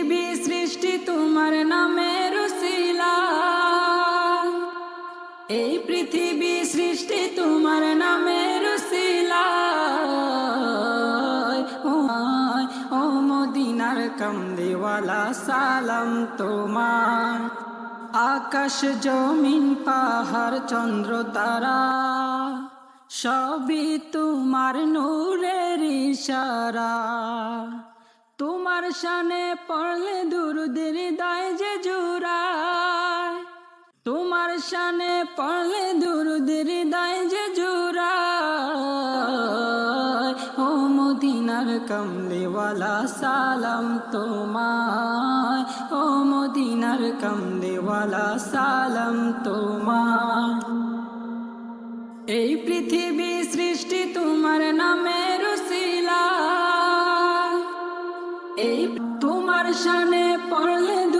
পৃথিবী সৃষ্টি তোমার নামের উসিলা এই পৃথিবী সৃষ্টি তোমার নামের উসিলা ও মদিনার কমলিওয়ালা, সালাম তোমার। আকাশ, জমিন, পাহাড়, চন্দ্র, তারা, সবই তোমার নূরের ইশারা। তোমার শানে পড়লে দুরুদের দায় যে জুড়ায়। তোমার শানে পড়লে দুরুদের দায় যে জুড়ায়। ও মদিনার কমলিওয়ালা, সালাম তোমায়। ও মদিনার কমলিওয়ালা, সালাম তোমায়। এই পৃথিবী সৃষ্টি তোমার নামের এই তোমার সামনে পড়লে দু